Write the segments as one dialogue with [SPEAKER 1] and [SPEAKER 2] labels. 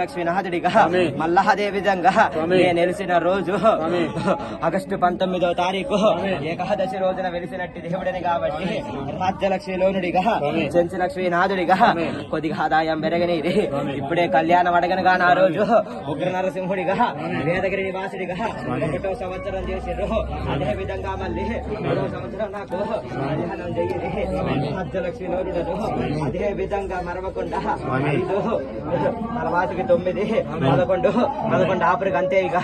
[SPEAKER 1] లక్ష్మీనాథుడిగా మళ్ళా అదే విధంగా నేను వెలిసిన రోజు ఆగస్టు పంతొమ్మిదో తారీఖు ఏకాదశి రోజున వెలిసినట్టు దేవుడని కాబట్టి రాజ్యలక్ష్మి లోనుడిగా చెంచు లక్ష్మీనాథుడిగా కొద్దిగా ఆదాయం పెరగనిది. ఇప్పుడే కళ్యాణం అడగనగా నా రోజు ఉగ్ర నరసింహుడిగా వేదగిరి నివాసుడిగా ఒకటో సంవత్సరం చేసిర్రు. అదే విధంగా మళ్ళీ మూడో సంవత్సరం నాకు కళ్యాణం రాజ్యలక్ష్మి లోనుడను. అదే విధంగా మరవకుండా ఐదు తర్వాతకి తొమ్మిది పదకొండు పదకొండు ఆపరికి అంతే ఇక.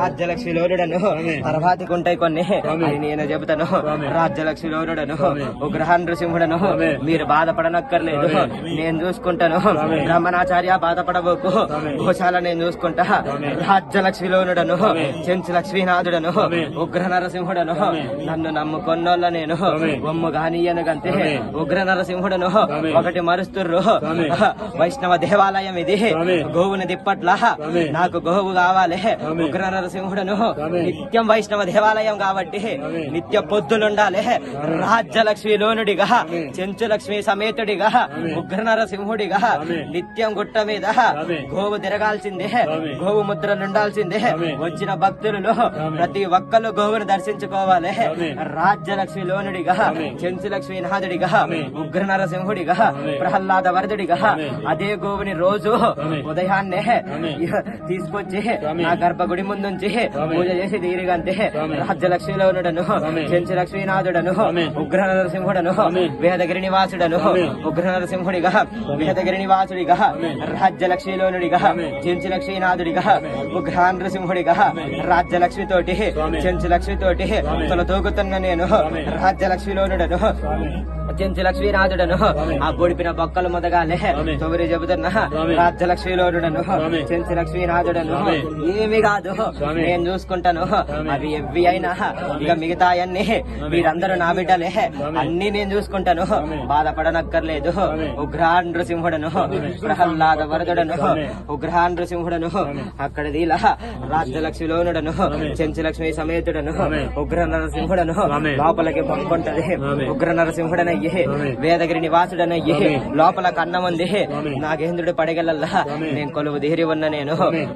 [SPEAKER 1] రాజ్యలక్ష్మి లోనుడను తర్వాతకి ఉంటాయి కొన్ని. నేను చెబుతాను. రాజ్యలక్ష్మి లోనుడను ఉగ్రహ నృసింహుడను మీరు బాధపడనక్కర్లేదు. నేను చూసుకుంటాను. బ్రహ్మణాచార్య బాధపడబోకు. గోశాల నేను చూసుకుంటా. రాజ్యలక్ష్మి లోనుడను చెంచు లక్ష్మీనాథుడను ఉగ్ర నరసింహుడను నన్ను నమ్ముకొన్నోళ్ళ నేను. ఒమ్ము గానియను గంతే ఉగ్ర నరసింహుడను ఒకటి మరుస్తుర్రు. వైష్ణవ దేవాలయం ఇది. గోవుని దిప్పట్ల నాకు గోవు కావాలి. ఉగ్ర నరసింహుడను నిత్యం వైష్ణవ దేవాలయం కాబట్టి నిత్య పొద్దులుండాలి. రాజ్యలక్ష్మి లోనుడిగా చెంచు లక్ష్మి సమేతుడిగా ఉగ్ర నరసింహుడిగా నిత్యం గుట్ట మీద గోవు తిరగాల్సిందే. గోవు ముద్రలు ఉండాల్సిందే వచ్చిన భక్తులు ప్రతి ఒక్కరు గోవును దర్శించుకోవాలి. రాజ్యలక్ష్మి లోనుడిగా చెంచు లక్ష్మి నాథుడిగా ఉగ్ర నరసింహుడిగా ప్రహ్లాద వరదుడిగా అదే గోవుని రోజు ఉదయాన్నే తీసుకొచ్చి నా గర్భగుడి ముందుంచి పూజ చేసి తీరిగంతే రాజ్యలక్ష్మి లోనుడను చెంచు లక్ష్మీనాథుడను ఉగ్ర నరసింహుడను వేదగిరి నివాసుడను ఉగ్ర నరసింహుడిగా వేదగిరి నివాసుడిగా రాజ్యలక్ష్మి లోనుడిగా చెంచు లక్ష్మీనాథుడిగా ఉగ్ర నరసింహుడిగా రాజ్యలక్ష్మి తోటి చెంచు లక్ష్మి తోటి తొలతూగుతున్న నేను రాజ్యలక్ష్మి లోనుడను చెంచు లక్ష్మీనాథుడను ఆ బొడిపిన బొక్కలు మొదగాలే తొమ్మిది చెబుతున్నా రాజ్యలక్ష్మి లోనుడను చెంచు లక్ష్మీనాథుడను. ఏమి కాదు. నేను చూసుకుంటాను. అవి ఎవ్వి అయినా ఇక మిగతాయన్ని మీరందరూ నా బిడ్డలే. అన్ని నేను చూసుకుంటాను. బాధపడనక్కర్లేదు. ఉగ్రహ నృసింహుడను ప్రహ్లాద వరదుడను ఉగ్రహ నృసింహుడను అక్కడ దీలా రాజ్యలక్ష్మి లోనుడను చెంచు లక్ష్మి సమేతుడను ఉగ్ర నరసింహుడను లోపలికి పంపుంటది ఉగ్ర నరసింహుడనయ్యి వేదగిరి నివాసుడనయ్యి లోపల కన్నముంది. నాగేంద్రుడు పడగలల్లా. నేను కొలువు తీరి ఉన్న నేను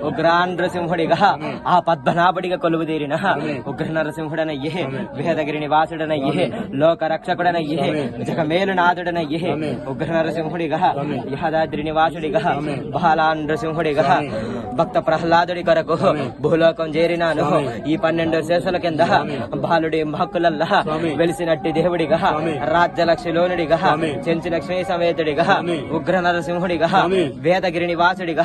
[SPEAKER 1] ఉగ్ర నరసింహుడిగా ఆ పద్మనాభుడిగా కొలువు తీరిన ఉగ్ర నరసింహుడనయ్యి వేదగిరి నివాసుడనయ్యి లోక రక్షకుడనయ్యి జగమేలు నాథుడనయ్యి ఉగ్ర నరసింహుడిగా యహదాద్రి నివాసుడిగా బాలా నరసింహుడిగా భక్త ప్రహ్లాదుడి కొరకు భూలోకం చేరినాను. ఈ పన్నెండు శేషుల కింద బాలుడి హక్కులల్లా వెలిసినట్టి దేవుడిగా రాజ్యలక్ష్మి లోనుడిగా చెంచు లక్ష్మీ సమేతుడిగా ఉగ్ర నరసింహుడిగా వేదగిరి నివాసుడిగా